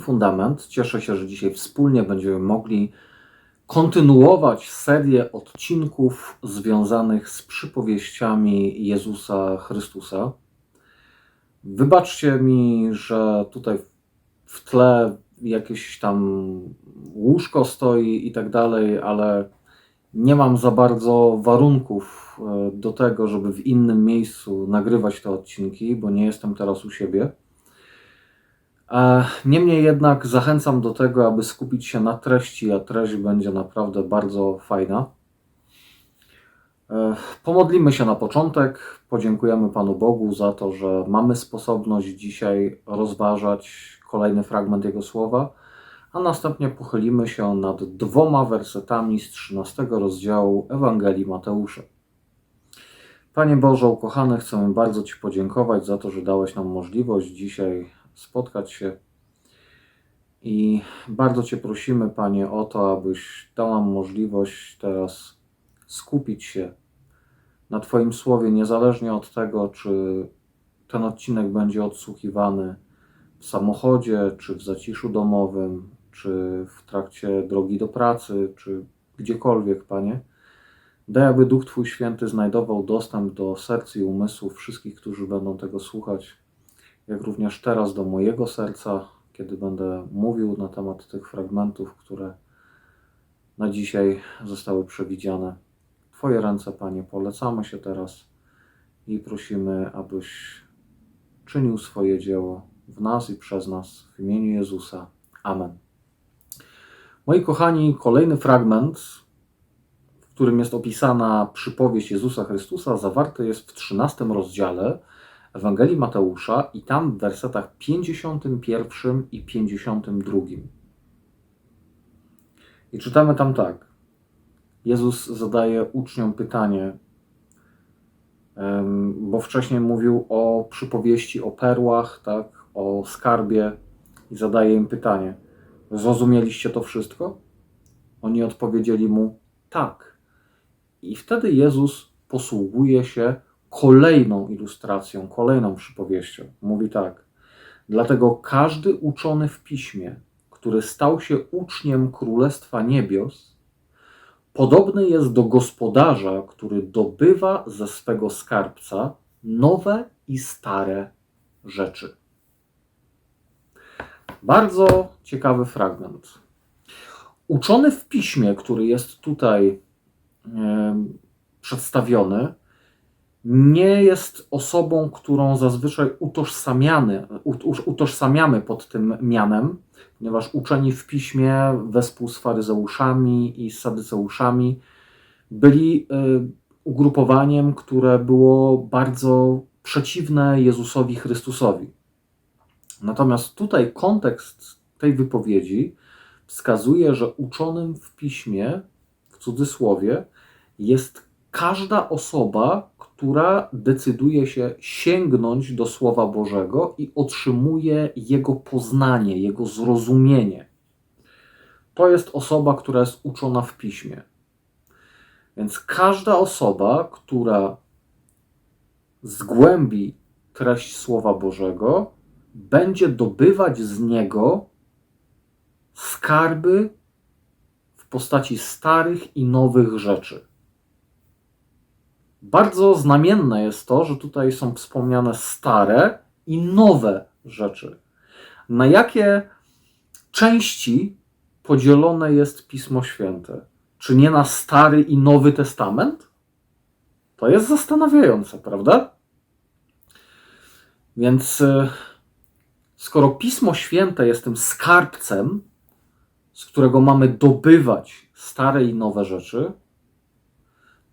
Fundament. Cieszę się, że dzisiaj wspólnie będziemy mogli kontynuować serię odcinków związanych z przypowieściami Jezusa Chrystusa. Wybaczcie mi, że tutaj w tle jakieś tam łóżko stoi i tak dalej, ale nie mam za bardzo warunków e, do tego, żeby w innym miejscu nagrywać te odcinki, bo nie jestem teraz u siebie. E, Niemniej jednak zachęcam do tego, aby skupić się na treści, a treść będzie naprawdę bardzo fajna. E, Pomodlimy się na początek. Podziękujemy Panu Bogu za to, że mamy sposobność dzisiaj rozważać kolejny fragment Jego słowa, a następnie pochylimy się nad dwoma wersetami z 13 rozdziału Ewangelii Mateusza. Panie Boże, ukochany, chcemy bardzo Ci podziękować za to, że dałeś nam możliwość dzisiaj spotkać się. I bardzo Cię prosimy, Panie, o to, abyś dał nam możliwość teraz skupić się na Twoim słowie, niezależnie od tego, czy ten odcinek będzie odsłuchiwany w samochodzie, czy w zaciszu domowym, czy w trakcie drogi do pracy, czy gdziekolwiek, Panie. Daj, aby Duch Twój Święty znajdował dostęp do serc i umysłów wszystkich, którzy będą tego słuchać jak również teraz do mojego serca, kiedy będę mówił na temat tych fragmentów, które na dzisiaj zostały przewidziane. Twoje ręce, Panie, polecamy się teraz i prosimy, abyś czynił swoje dzieło w nas i przez nas w imieniu Jezusa. Amen. Moi kochani, kolejny fragment, w którym jest opisana przypowieść Jezusa Chrystusa, zawarty jest w 13 rozdziale Ewangelii Mateusza i tam w wersetach 51 i 52. I czytamy tam tak. Jezus zadaje uczniom pytanie, bo wcześniej mówił o przypowieści o perłach, tak, o skarbie i zadaje im pytanie: Zrozumieliście to wszystko? Oni odpowiedzieli mu: Tak. I wtedy Jezus posługuje się kolejną ilustracją, kolejną przypowieścią. Mówi tak: Dlatego każdy uczony w piśmie, który stał się uczniem Królestwa Niebios, podobny jest do gospodarza, który dobywa ze swego skarbca nowe i stare rzeczy. Bardzo ciekawy fragment. Uczony w piśmie, który jest tutaj przedstawiony, nie jest osobą, którą zazwyczaj utożsamiamy, utożsamiamy pod tym mianem, ponieważ uczeni w piśmie wespół z faryzeuszami i sadyceuszami byli y, ugrupowaniem, które było bardzo przeciwne Jezusowi Chrystusowi. Natomiast tutaj kontekst tej wypowiedzi wskazuje, że uczonym w piśmie, w cudzysłowie, jest każda osoba, która decyduje się sięgnąć do Słowa Bożego i otrzymuje jego poznanie, jego zrozumienie. To jest osoba, która jest uczona w piśmie. Więc każda osoba, która zgłębi treść Słowa Bożego, będzie dobywać z niego skarby w postaci starych i nowych rzeczy. Bardzo znamienne jest to, że tutaj są wspomniane stare i nowe rzeczy. Na jakie części podzielone jest Pismo Święte? Czy nie na Stary i Nowy Testament? To jest zastanawiające, prawda? Więc e, skoro Pismo Święte jest tym skarbcem, z którego mamy dobywać stare i nowe rzeczy,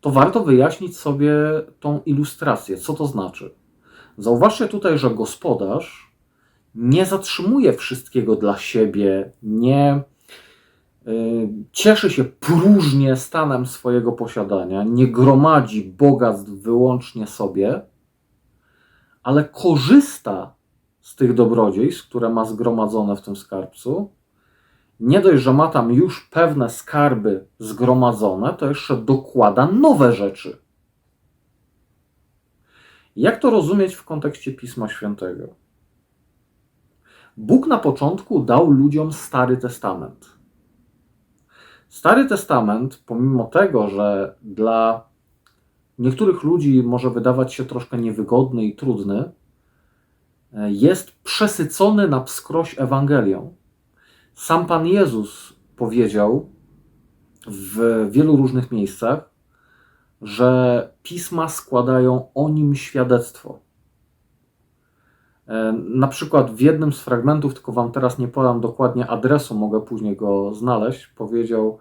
to warto wyjaśnić sobie tą ilustrację. Co to znaczy? Zauważcie tutaj, że gospodarz nie zatrzymuje wszystkiego dla siebie, nie y, cieszy się próżnie stanem swojego posiadania, nie gromadzi bogactw wyłącznie sobie, ale korzysta z tych dobrodziejstw, które ma zgromadzone w tym skarbcu nie dość, że ma tam już pewne skarby zgromadzone, to jeszcze dokłada nowe rzeczy. Jak to rozumieć w kontekście Pisma Świętego? Bóg na początku dał ludziom Stary Testament. Stary Testament, pomimo tego, że dla niektórych ludzi może wydawać się troszkę niewygodny i trudny, jest przesycony na wskroś Ewangelią. Sam Pan Jezus powiedział w wielu różnych miejscach, że pisma składają o nim świadectwo. E, na przykład w jednym z fragmentów, tylko Wam teraz nie podam dokładnie adresu, mogę później go znaleźć, powiedział: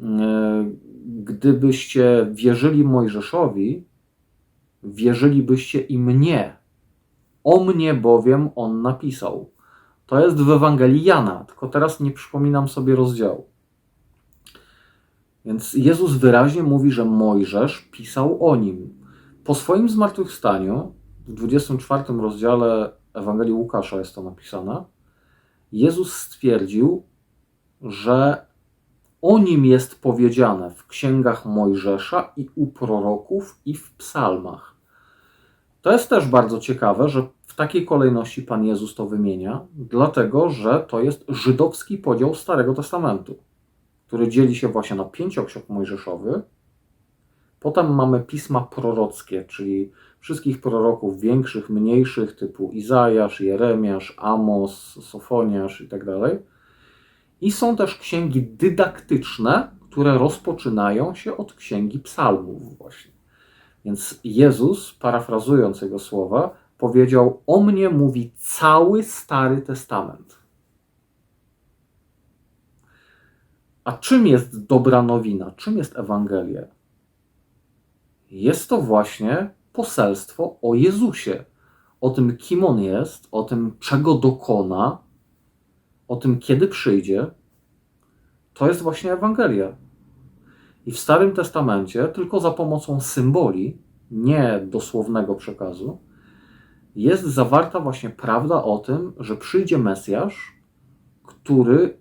e, Gdybyście wierzyli Mojżeszowi, wierzylibyście i mnie. O mnie bowiem on napisał. To jest w Ewangelii Jana, tylko teraz nie przypominam sobie rozdziału. Więc Jezus wyraźnie mówi, że Mojżesz pisał o nim. Po swoim zmartwychwstaniu, w 24 rozdziale Ewangelii Łukasza jest to napisane, Jezus stwierdził, że o nim jest powiedziane w księgach Mojżesza i u proroków i w psalmach. To jest też bardzo ciekawe, że w takiej kolejności Pan Jezus to wymienia, dlatego że to jest żydowski podział Starego Testamentu, który dzieli się właśnie na pięcioksiąg mojżeszowy. Potem mamy pisma prorockie, czyli wszystkich proroków większych, mniejszych, typu Izajasz, Jeremiasz, Amos, Sofoniasz itd. Tak I są też księgi dydaktyczne, które rozpoczynają się od księgi psalmów właśnie. Więc Jezus, parafrazując jego słowa, powiedział: O mnie mówi cały Stary Testament. A czym jest dobra nowina? Czym jest Ewangelia? Jest to właśnie poselstwo o Jezusie, o tym, kim on jest, o tym, czego dokona, o tym, kiedy przyjdzie. To jest właśnie Ewangelia. I w Starym Testamencie tylko za pomocą symboli, nie dosłownego przekazu, jest zawarta właśnie prawda o tym, że przyjdzie Mesjasz, który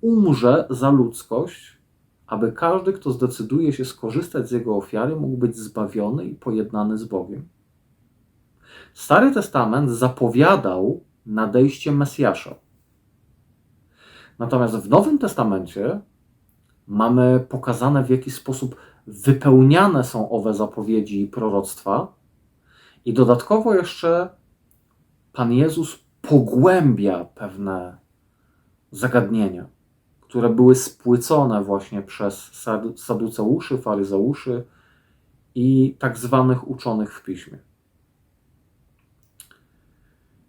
umrze za ludzkość, aby każdy, kto zdecyduje się skorzystać z jego ofiary, mógł być zbawiony i pojednany z Bogiem. Stary Testament zapowiadał nadejście Mesjasza. Natomiast w Nowym Testamencie mamy pokazane, w jaki sposób wypełniane są owe zapowiedzi i proroctwa, i dodatkowo jeszcze Pan Jezus pogłębia pewne zagadnienia, które były spłycone właśnie przez saduceuszy, faryzeuszy i tak zwanych uczonych w piśmie.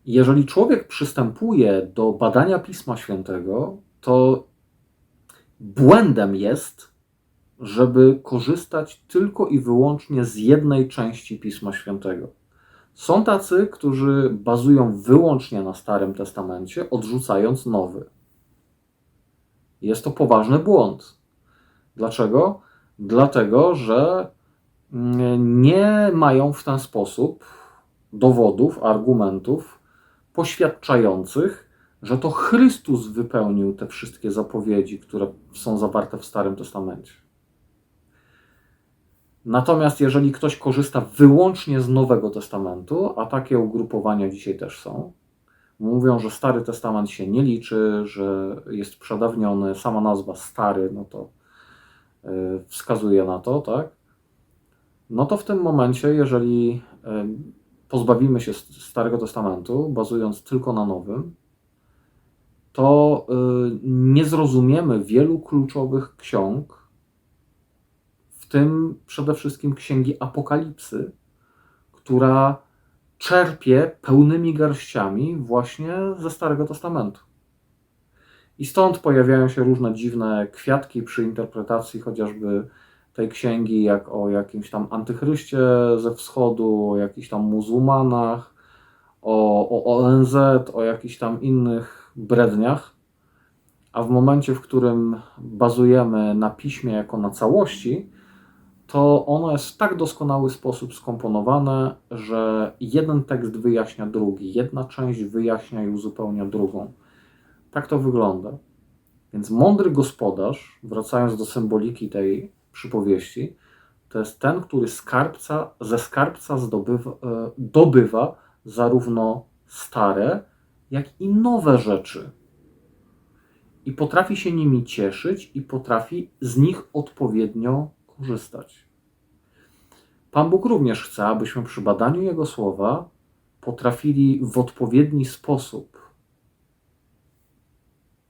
Jeżeli człowiek przystępuje do badania Pisma Świętego, to błędem jest, żeby korzystać tylko i wyłącznie z jednej części Pisma Świętego. Są tacy, którzy bazują wyłącznie na Starym Testamencie, odrzucając Nowy. Jest to poważny błąd. Dlaczego? Dlatego, że nie mają w ten sposób dowodów, argumentów poświadczających, że to Chrystus wypełnił te wszystkie zapowiedzi, które są zawarte w Starym Testamencie. Natomiast jeżeli ktoś korzysta wyłącznie z Nowego Testamentu, a takie ugrupowania dzisiaj też są, mówią, że Stary Testament się nie liczy, że jest przedawniony, sama nazwa stary, no to yy, wskazuje na to, tak? No to w tym momencie, jeżeli yy, pozbawimy się Starego Testamentu, bazując tylko na Nowym, to yy, nie zrozumiemy wielu kluczowych ksiąg, tym przede wszystkim księgi Apokalipsy, która czerpie pełnymi garściami właśnie ze Starego Testamentu. I stąd pojawiają się różne dziwne kwiatki przy interpretacji chociażby tej księgi, jak o jakimś tam antychryście ze wschodu, o jakichś tam muzułmanach, o, o ONZ, o jakichś tam innych bredniach. A w momencie, w którym bazujemy na piśmie jako na całości, to ono jest w tak doskonały sposób skomponowane, że jeden tekst wyjaśnia drugi, jedna część wyjaśnia i uzupełnia drugą. Tak to wygląda. Więc mądry gospodarz, wracając do symboliki tej przypowieści, to jest ten, który skarbca, ze skarbca zdobywa, e, dobywa zarówno stare, jak i nowe rzeczy. I potrafi się nimi cieszyć i potrafi z nich odpowiednio korzystać. Pan Bóg również chce, abyśmy przy badaniu Jego słowa potrafili w odpowiedni sposób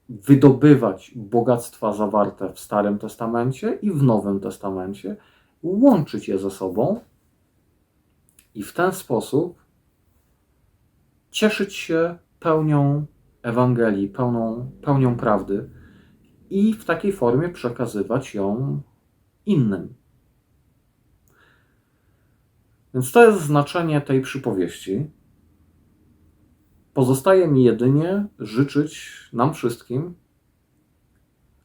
wydobywać bogactwa zawarte w Starym Testamencie i w Nowym Testamencie, łączyć je ze sobą i w ten sposób cieszyć się pełnią Ewangelii, pełną, pełnią prawdy i w takiej formie przekazywać ją innym. Więc to jest znaczenie tej przypowieści. Pozostaje mi jedynie życzyć nam wszystkim,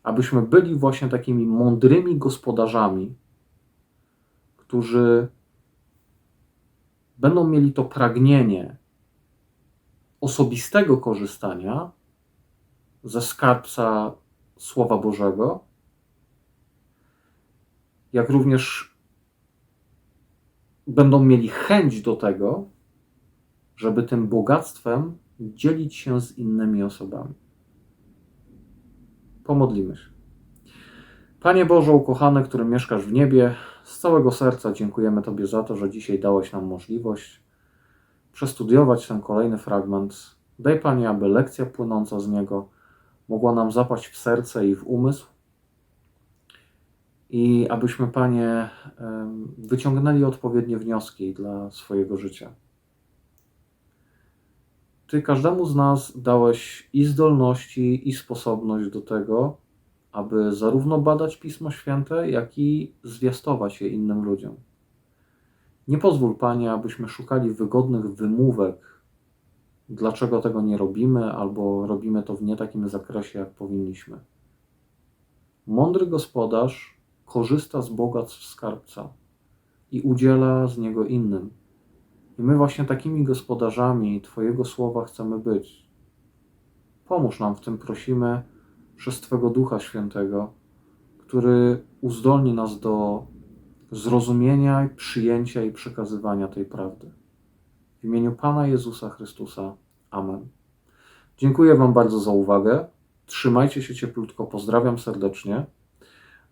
abyśmy byli właśnie takimi mądrymi gospodarzami, którzy będą mieli to pragnienie osobistego korzystania ze skarbca Słowa Bożego, jak również będą mieli chęć do tego, żeby tym bogactwem dzielić się z innymi osobami. Pomodlimy się. Panie Boże, ukochany, który mieszkasz w niebie, z całego serca dziękujemy Tobie za to, że dzisiaj dałeś nam możliwość przestudiować ten kolejny fragment. Daj Panie, aby lekcja płynąca z niego mogła nam zapaść w serce i w umysł. I abyśmy, Panie, wyciągnęli odpowiednie wnioski dla swojego życia. Ty każdemu z nas dałeś i zdolności, i sposobność do tego, aby zarówno badać Pismo Święte, jak i zwiastować je innym ludziom. Nie pozwól, Panie, abyśmy szukali wygodnych wymówek, dlaczego tego nie robimy, albo robimy to w nie takim zakresie, jak powinniśmy. Mądry gospodarz korzysta z bogactw skarbca i udziela z niego innym. I my właśnie takimi gospodarzami Twojego słowa chcemy być. Pomóż nam w tym, prosimy, przez Twego Ducha Świętego, który uzdolni nas do zrozumienia, przyjęcia i przekazywania tej prawdy. W imieniu Pana Jezusa Chrystusa. Amen. Dziękuję Wam bardzo za uwagę. Trzymajcie się cieplutko, pozdrawiam serdecznie.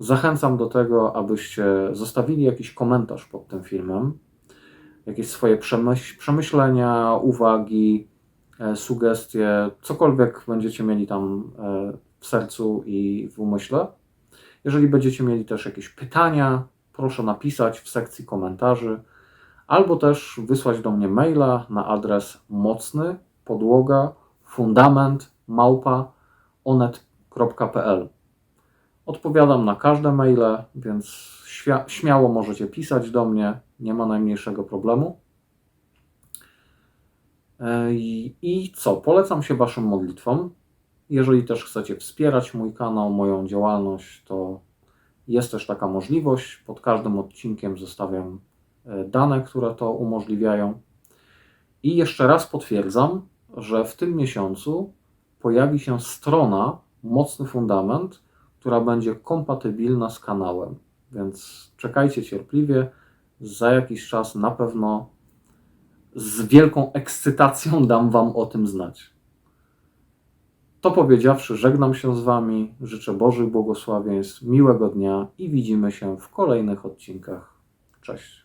Zachęcam do tego, abyście zostawili jakiś komentarz pod tym filmem, jakieś swoje przemyśl przemyślenia, uwagi, e, sugestie, cokolwiek będziecie mieli tam e, w sercu i w umyśle. Jeżeli będziecie mieli też jakieś pytania, proszę napisać w sekcji komentarzy, albo też wysłać do mnie maila na adres mocny podłoga fundament małpa onet.pl. Odpowiadam na każde maile, więc śmiało możecie pisać do mnie, nie ma najmniejszego problemu. E, I co? Polecam się Waszym modlitwom. Jeżeli też chcecie wspierać mój kanał, moją działalność, to jest też taka możliwość. Pod każdym odcinkiem zostawiam e, dane, które to umożliwiają. I jeszcze raz potwierdzam, że w tym miesiącu pojawi się strona Mocny Fundament, która będzie kompatybilna z kanałem. Więc czekajcie cierpliwie. Za jakiś czas na pewno z wielką ekscytacją dam Wam o tym znać. To powiedziawszy, żegnam się z Wami, życzę Bożych błogosławieństw, miłego dnia i widzimy się w kolejnych odcinkach. Cześć.